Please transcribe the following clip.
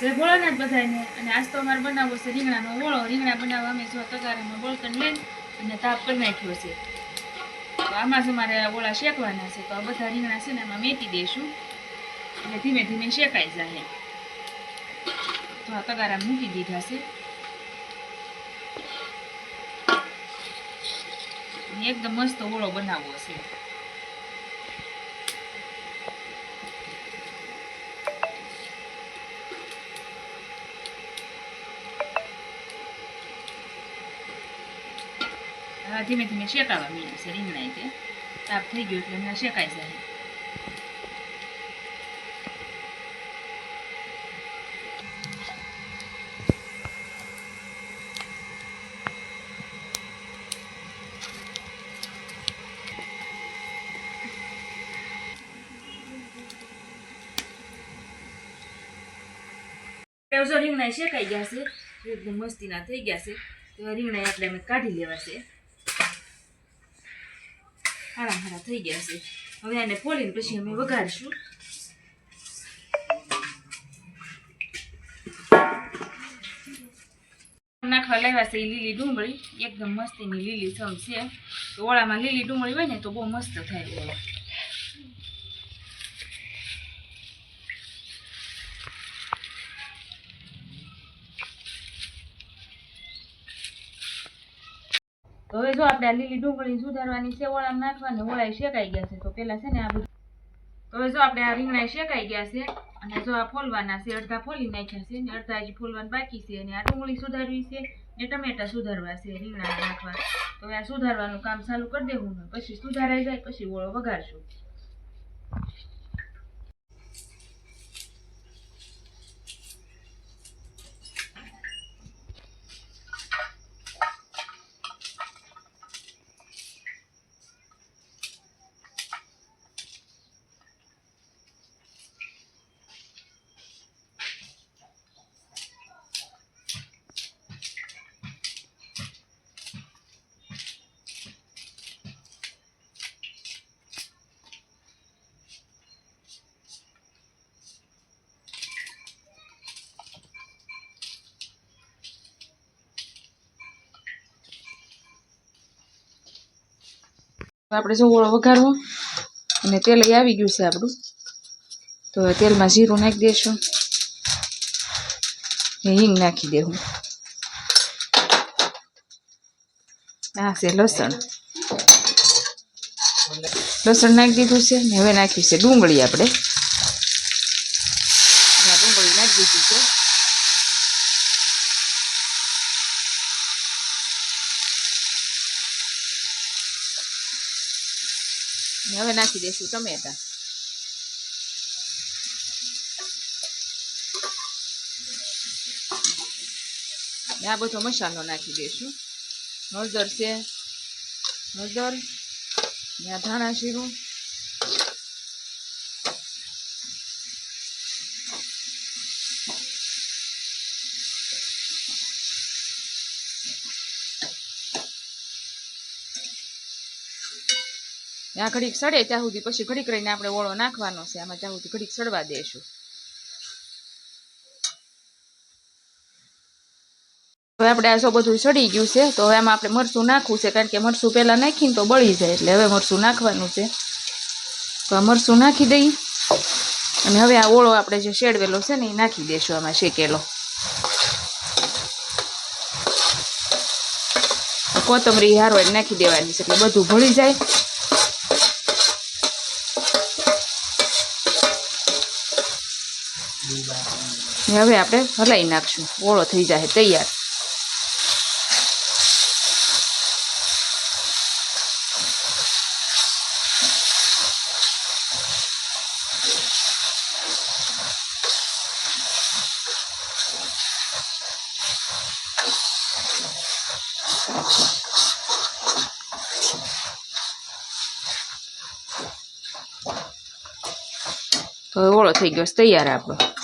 જય ભોળાનાથ બધાને અને આજ તો અમારે બનાવવો છે, રીંગણાનો ઓળો. રીંગણા બનાવવા અમે જો તગારામાં બળતણ લઈને અને તાપ કરી નાખ્યો છે. તો આમાં જ અમારે ઓળા શેકવાના છે. તો આ બધા રીંગણા છે ને આમાં મેટી દઈશું એટલે ધીમે ધીમે શેકાઈ જાય. તો આ તગારા મૂકી દીધા છે. એકદમ મસ્ત ઓળો બનાવવો છે. ધીમે ધીમે શેકાવા મળ્યા છે રીંગણા તે. તાપ થઈ ગયો એટલે હમણાં શેકાઈ જાય. રીંગણા શેકાઈ ગયા છે એકદમ મસ્તીના થઈ ગયા છે. તો રીંગણા આપણે અમે કાઢી લેવા છે. હારા હારા થઈ ગયા છે. હવે આને ફોલીને પછી અમે વઘારશું. નાખવા લાવ્યા છે એ લીલી ડુંગળી. એકદમ મસ્તીની લીલી સમ છે. ઓળામાં લીલી ડુંગળી હોય ને તો બહુ મસ્ત થાય. હવે જો આપણે આ લીલી ડુંગળી સુધારવાની છે ઓળામાં નાખવાની ઓળાઈ શેકાઈ ગયા છે, તો પેલા છે ને આ બધું તો હવે જો આપણે આ રીંગણા શેકાઈ ગયા છે, અને જો આ ફોલવાના છે, અડધા ફોલી નાખ્યા છે, ને અડધા હજી ફોલવાનું બાકી છે, અને આ ડુંગળી સુધારવી છે, ને ટમેટા સુધારવા છે, રીંગણા નાખવા. તો હવે આ સુધારવાનું કામ ચાલુ કરી દેવું, ને પછી સુધારાઈ જાય, પછી ઓળો વઘારશું. આપણે જો ઓળો વઘારવો, અને તેલ આવી ગયું છે આપણું. તો તેલમાં જીરું નાખી દઈશું ને હિંગ નાખી દેવું. આ છે લસણ. લસણ નાખી દીધું છે, ને હવે નાખ્યું છે ડુંગળી આપણે. ડુંગળી નાખી દીધી છે. હવે નાખી દઈશું ટમેટા. આ બધો મસાલો નાખી દઈશું. હળદર છે, હળદર, ને આ ધાણા જીરું. આ ઘડીક સડે ત્યાં સુધી પછી ઘડીક રહીને આપણે ઓળો નાખવાનો છે. આમાં ત્યાં સુધી ઘડીક સડવા દઈશું હવે આપણે આ બધું સડી ગયું છે, તો હવે આમાં આપણે મરસું નાખવું છે, કારણ કે મરસું પહેલાં નાખીને તો બળી જાય એટલે હવે મરસું નાખવાનું છે. તો આ મરસું નાખી દઈ. અને હવે આ ઓળો આપણે જે શેડવેલો છે ને એ નાખી દઈશું આમાં શેકેલો. કોથમરી હારવાડ નાખી દેવાની છે એટલે બધું ભળી જાય. ને હવે આપણે હલાવી નાખશું. ઓળો થઈ જાય, તૈયાર. તો ઓળો થઈ ગયો, તૈયાર આપણો.